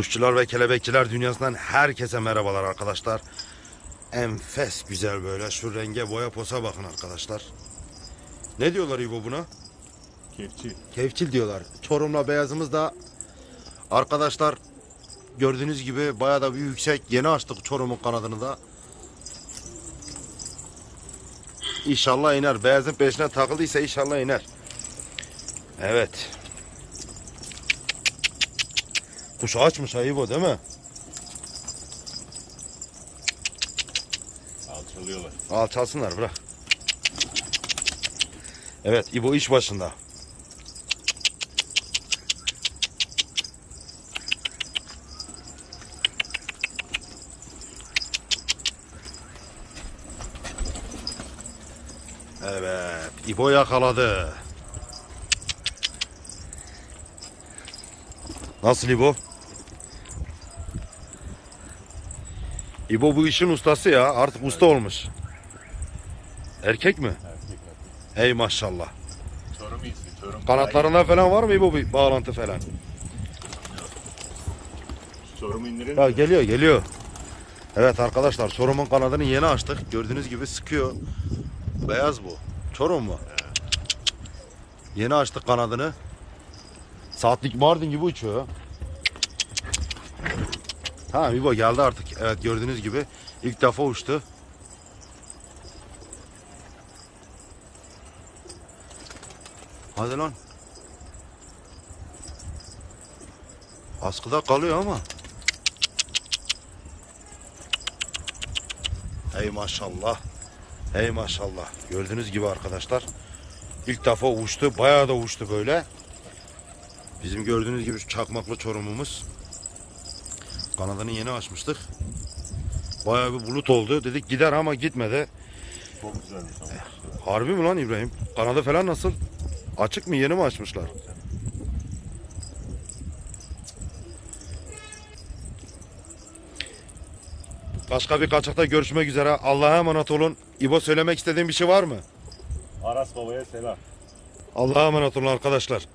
Kuşçular ve kelebekçiler dünyasından herkese merhabalar arkadaşlar. Enfes güzel böyle şu renge boya posa bakın arkadaşlar. Ne diyorlar İbo buna? Kepçi. Kevçil diyorlar. Çorum'la beyazımız da arkadaşlar gördüğünüz gibi bayağı da bir yüksek. Yeni açtık Çorum'un kanadını da. İnşallah iner. Beyazın peşine takıldıysa inşallah iner. Evet. Kuş açmış ayıp o değil mi? Alçalıyorlar. Alçalsınlar bırak. Evet İbo iş başında. Evet İbo yakaladı. Nasıl İbo? İbo bu işin ustası ya. Artık usta olmuş. Erkek mi? Erkek erkek. Hey maşallah. Çorum iyisi. Çorum. Kanatlarında falan var mı İbo bir bağlantı falan? Çorum indirin. Ya geliyor geliyor. Evet arkadaşlar Çorum'un kanadını yeni açtık. Gördüğünüz gibi sıkıyor. Beyaz bu. Çorum mu? Yeni açtık kanadını. Saatlik Mardin gibi uçuyor. Ha İbo geldi artık. Evet gördüğünüz gibi ilk defa uçtu. Hadi lan. Askıda kalıyor ama. Hey maşallah. Hey maşallah. Gördüğünüz gibi arkadaşlar. ilk defa uçtu. Bayağı da uçtu böyle. Bizim gördüğünüz gibi çakmaklı çorumumuz. Kanadını yeni açmıştık. Bayağı bir bulut oldu. Dedik gider ama gitmedi. Çok güzelmiş ama. Harbi mi lan İbrahim? Kanadı falan nasıl? Açık mı? Yeni mi açmışlar? Başka bir kaçakta görüşmek üzere. Allah'a emanet olun. İbo söylemek istediğin bir şey var mı? Aras babaya selam. Allah'a emanet olun arkadaşlar.